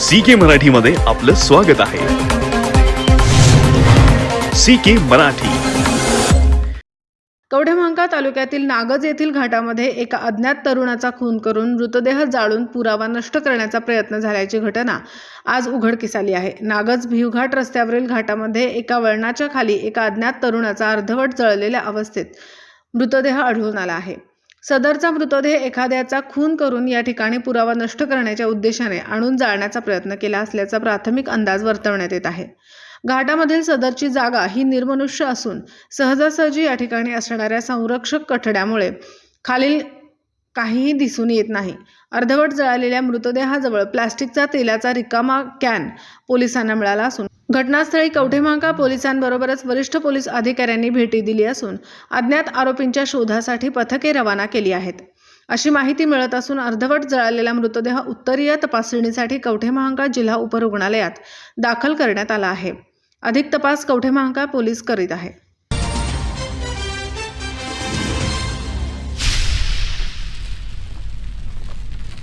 C के मराठीमध्ये आपलं स्वागत आहे. सी के मराठी. कवढेमांका तालुक्यातील नागज येथील घाटामध्ये एका अज्ञात तरुणाचा खून करून मृतदेह जाळून पुरावा नष्ट करण्याचा प्रयत्न झाल्याची घटना आज उघडकीस आली आहे. नागज भिवघाट रस्त्यावरील घाटामध्ये एका वळणाच्या खाली एका अज्ञात तरुणाचा अर्धवट जळलेल्या अवस्थेत मृतदेह आढळून आला आहे. सदरचा मृतदेह एखाद्याचा खून करून या ठिकाणी पुरावा नष्ट करण्याच्या उद्देशाने आणून जाळण्याचा प्रयत्न केला असल्याचा प्राथमिक अंदाज वर्तवण्यात येत आहे. घाटामधील सदरची जागा ही निर्मनुष्य असून सहजासहजी या ठिकाणी असणाऱ्या संरक्षक कठड्यामुळे खालील काहीही दिसून येत नाही. अर्धवट जळालेल्या मृतदेहाजवळ प्लास्टिकचा तेलाचा रिकामा कॅन पोलिसांना मिळाला असून घटनास्थळी कवठेमहांकाळ पोलिसांबरोबरच वरिष्ठ पोलीस अधिकाऱ्यांनी भेटी दिली असून अज्ञात आरोपींच्या शोधासाठी पथके रवाना केली आहेत. अशी माहिती मिळत असून अर्धवट जळालेला मृतदेह उत्तरीय तपासणीसाठी कवठेमहांकाळ जिल्हा उपरुग्णालयात दाखल करण्यात आला आहे. अधिक तपास कवठेमहांकाळ पोलीस करीत आहे.